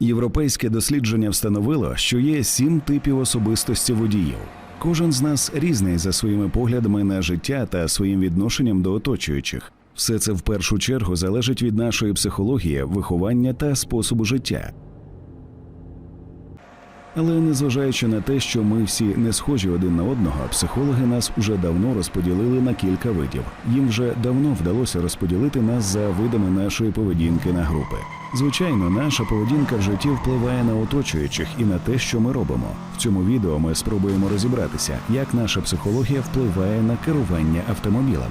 Європейське дослідження встановило, що є сім типів особистості водіїв. Кожен з нас різний за своїми поглядами на життя та своїм відношенням до оточуючих. Все це в першу чергу залежить від нашої психології, виховання та способу життя. Але незважаючи на те, що ми всі не схожі один на одного, психологи нас уже давно розподілили на кілька видів. Їм вже давно вдалося розподілити нас за видами нашої поведінки на групи. Звичайно, наша поведінка в житті впливає на оточуючих і на те, що ми робимо. В цьому відео ми спробуємо розібратися, як наша психологія впливає на керування автомобілем.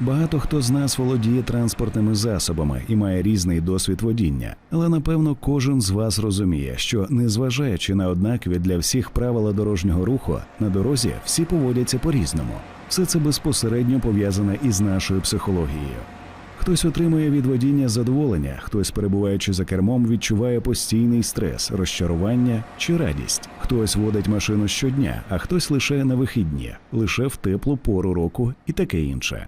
Багато хто з нас володіє транспортними засобами і має різний досвід водіння, але напевно кожен з вас розуміє, що незважаючи на однакові для всіх правила дорожнього руху, на дорозі всі поводяться по-різному. Все це безпосередньо пов'язане із нашою психологією. Хтось отримує від водіння задоволення, хтось, перебуваючи за кермом, відчуває постійний стрес, розчарування чи радість. Хтось водить машину щодня, а хтось лише на вихідні, лише в теплу пору року і таке інше.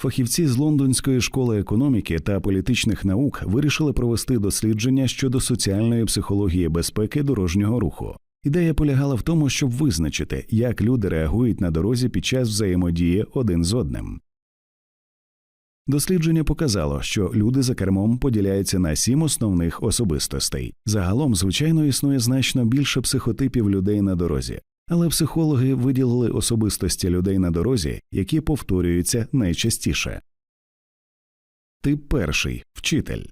Фахівці з Лондонської школи економіки та політичних наук вирішили провести дослідження щодо соціальної психології безпеки дорожнього руху. Ідея полягала в тому, щоб визначити, як люди реагують на дорозі під час взаємодії один з одним. Дослідження показало, що люди за кермом поділяються на сім основних особистостей. Загалом, звичайно, існує значно більше психотипів людей на дорозі, але психологи виділили особистості людей на дорозі, які повторюються найчастіше. Тип перший вчитель.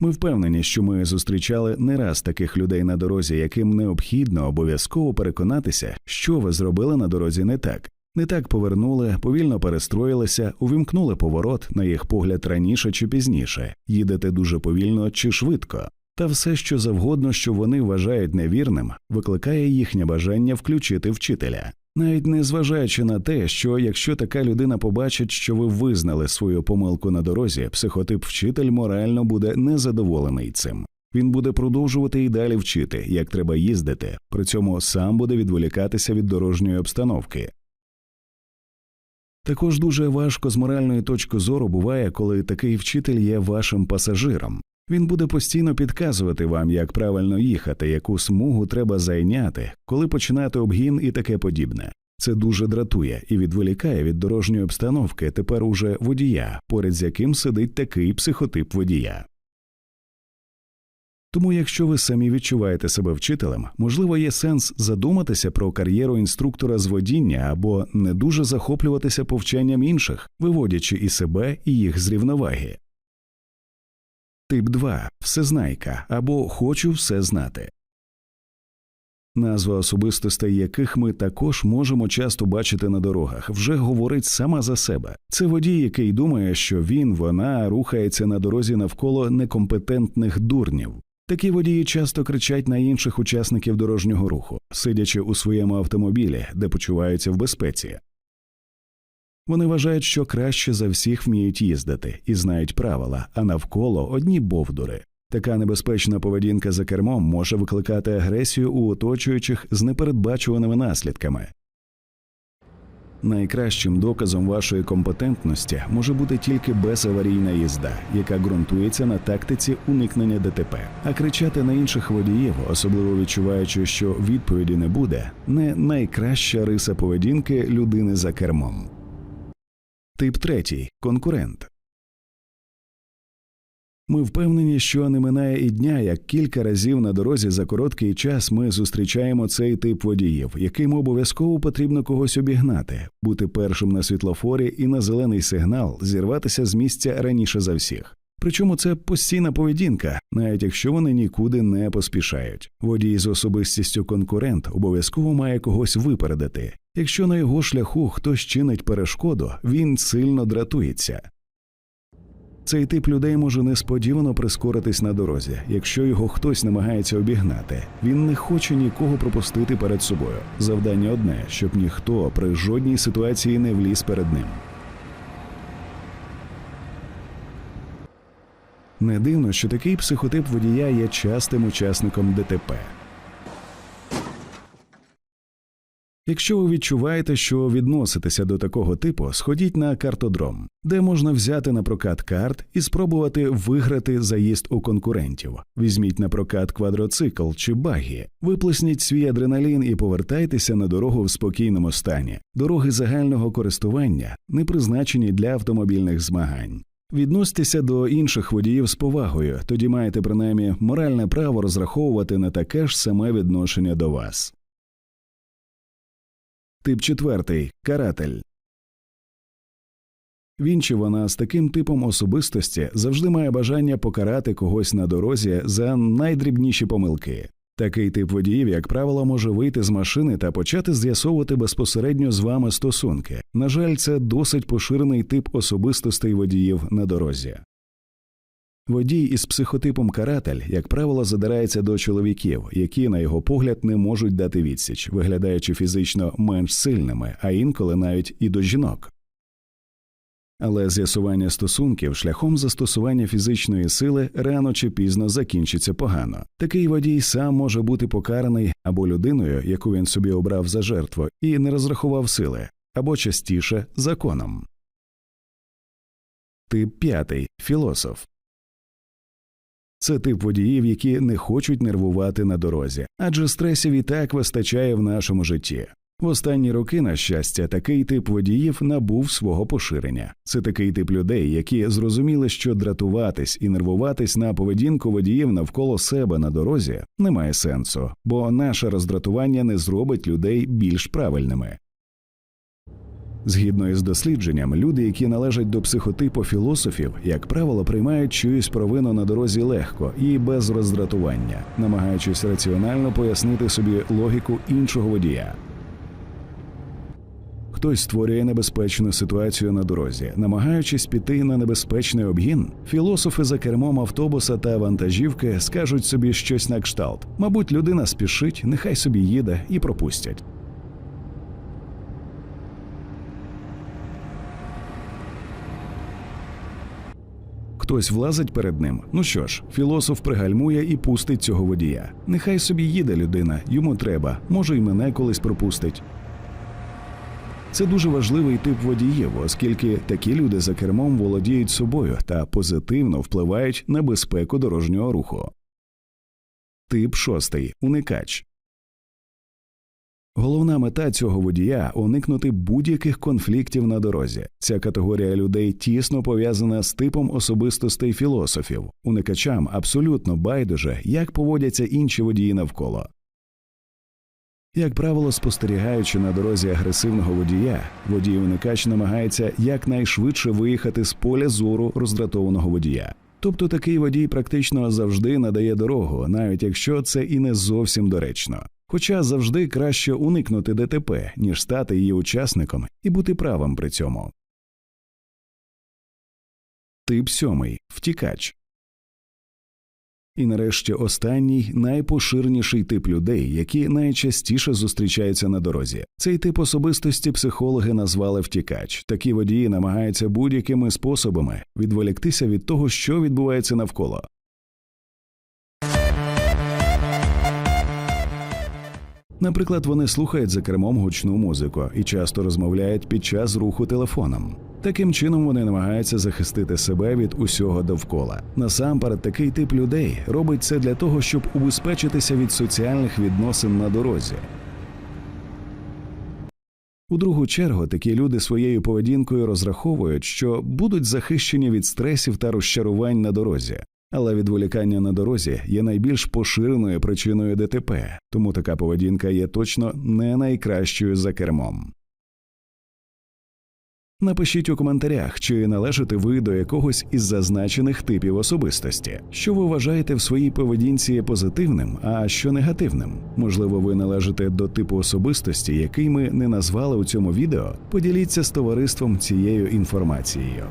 Ми впевнені, що ми зустрічали не раз таких людей на дорозі, яким необхідно обов'язково переконатися, що ви зробили на дорозі не так. Не так повернули, повільно перестроїлися, увімкнули поворот, на їх погляд раніше чи пізніше, їдете дуже повільно чи швидко. Та все, що завгодно, що вони вважають невірним, викликає їхнє бажання включити вчителя. Навіть не зважаючи на те, що якщо така людина побачить, що ви визнали свою помилку на дорозі, психотип вчитель морально буде незадоволений цим. Він буде продовжувати і далі вчити, як треба їздити, при цьому сам буде відволікатися від дорожньої обстановки. Також дуже важко з моральної точки зору буває, коли такий вчитель є вашим пасажиром. Він буде постійно підказувати вам, як правильно їхати, яку смугу треба зайняти, коли починати обгін і таке подібне. Це дуже дратує і відволікає від дорожньої обстановки тепер уже водія, поряд з яким сидить такий психотип водія. Тому, якщо ви самі відчуваєте себе вчителем, можливо, є сенс задуматися про кар'єру інструктора з водіння або не дуже захоплюватися повчанням інших, виводячи і себе, і їх з рівноваги. Тип 2. Всезнайка або Хочу все знати. Назва особистостей, яких ми також можемо часто бачити на дорогах, вже говорить сама за себе. Це водій, який думає, що він, вона рухається на дорозі навколо некомпетентних дурнів. Такі водії часто кричать на інших учасників дорожнього руху, сидячи у своєму автомобілі, де почуваються в безпеці. Вони вважають, що краще за всіх вміють їздити і знають правила, а навколо одні бовдури. Така небезпечна поведінка за кермом може викликати агресію у оточуючих з непередбачуваними наслідками. Найкращим доказом вашої компетентності може бути тільки безаварійна їзда, яка ґрунтується на тактиці уникнення ДТП. А кричати на інших водіїв, особливо відчуваючи, що відповіді не буде, не найкраща риса поведінки людини за кермом. Тип третій конкурент. Ми впевнені, що не минає і дня, як кілька разів на дорозі за короткий час ми зустрічаємо цей тип водіїв, яким обов'язково потрібно когось обігнати, бути першим на світлофорі і на зелений сигнал зірватися з місця раніше за всіх. Причому це постійна поведінка, навіть якщо вони нікуди не поспішають. Водій з особистістю конкурент обов'язково має когось випередити. Якщо на його шляху хтось чинить перешкоду, він сильно дратується. Цей тип людей може несподівано прискоритись на дорозі, якщо його хтось намагається обігнати. Він не хоче нікого пропустити перед собою. Завдання одне, щоб ніхто при жодній ситуації не вліз перед ним. Не дивно, що такий психотип водія є частим учасником ДТП. Якщо ви відчуваєте, що відноситеся до такого типу, сходіть на картодром, де можна взяти на прокат карт і спробувати виграти заїзд у конкурентів. Візьміть на прокат квадроцикл чи багі, виплесніть свій адреналін і повертайтеся на дорогу в спокійному стані. Дороги загального користування не призначені для автомобільних змагань. Відносьтеся до інших водіїв з повагою, тоді маєте принаймні моральне право розраховувати на таке ж саме відношення до вас. Тип четвертий каратель. Він чи вона з таким типом особистості завжди має бажання покарати когось на дорозі за найдрібніші помилки. Такий тип водіїв, як правило, може вийти з машини та почати з'ясовувати безпосередньо з вами стосунки. На жаль, це досить поширений тип особистостей водіїв на дорозі. Водій із психотипом каратель, як правило, задирається до чоловіків, які, на його погляд, не можуть дати відсіч, виглядаючи фізично менш сильними, а інколи навіть і до жінок. Але з'ясування стосунків шляхом застосування фізичної сили рано чи пізно закінчиться погано. Такий водій сам може бути покараний або людиною, яку він собі обрав за жертву, і не розрахував сили, або частіше законом. Тип п'ятий філософ. Це тип водіїв, які не хочуть нервувати на дорозі, адже стресів і так вистачає в нашому житті. В останні роки, на щастя, такий тип водіїв набув свого поширення. Це такий тип людей, які зрозуміли, що дратуватись і нервуватись на поведінку водіїв навколо себе на дорозі немає сенсу, бо наше роздратування не зробить людей більш правильними. Згідно із дослідженням, люди, які належать до психотипу філософів, як правило, приймають чиюсь провину на дорозі легко і без роздратування, намагаючись раціонально пояснити собі логіку іншого водія. Хтось створює небезпечну ситуацію на дорозі, намагаючись піти на небезпечний обгін. Філософи за кермом автобуса та вантажівки скажуть собі щось на кшталт. Мабуть, людина спішить, нехай собі їде і пропустять. Хтось влазить перед ним. Ну що ж, філософ пригальмує і пустить цього водія. Нехай собі їде людина, йому треба, може, й мене колись пропустить. Це дуже важливий тип водіїв, оскільки такі люди за кермом володіють собою та позитивно впливають на безпеку дорожнього руху. Тип шостий уникач. Головна мета цього водія уникнути будь-яких конфліктів на дорозі. Ця категорія людей тісно пов'язана з типом особистостей філософів. Уникачам абсолютно байдуже, як поводяться інші водії навколо. Як правило, спостерігаючи на дорозі агресивного водія, водій уникач намагається якнайшвидше виїхати з поля зору роздратованого водія. Тобто такий водій практично завжди надає дорогу, навіть якщо це і не зовсім доречно. Хоча завжди краще уникнути ДТП, ніж стати її учасником і бути правим при цьому. Тип сьомий втікач. І нарешті останній найпоширеніший тип людей, які найчастіше зустрічаються на дорозі. Цей тип особистості психологи назвали втікач. Такі водії намагаються будь-якими способами відволіктися від того, що відбувається навколо. Наприклад, вони слухають за кермом гучну музику і часто розмовляють під час руху телефоном. Таким чином вони намагаються захистити себе від усього довкола. Насамперед, такий тип людей робить це для того, щоб убезпечитися від соціальних відносин на дорозі. У другу чергу такі люди своєю поведінкою розраховують, що будуть захищені від стресів та розчарувань на дорозі. Але відволікання на дорозі є найбільш поширеною причиною ДТП, тому така поведінка є точно не найкращою за кермом. Напишіть у коментарях, чи належите ви до якогось із зазначених типів особистості, що ви вважаєте в своїй поведінці позитивним, а що негативним. Можливо, ви належите до типу особистості, який ми не назвали у цьому відео. Поділіться з товариством цією інформацією.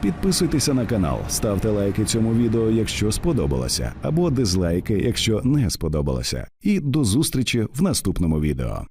Підписуйтеся на канал, ставте лайки цьому відео, якщо сподобалося, або дизлайки, якщо не сподобалося. І до зустрічі в наступному відео.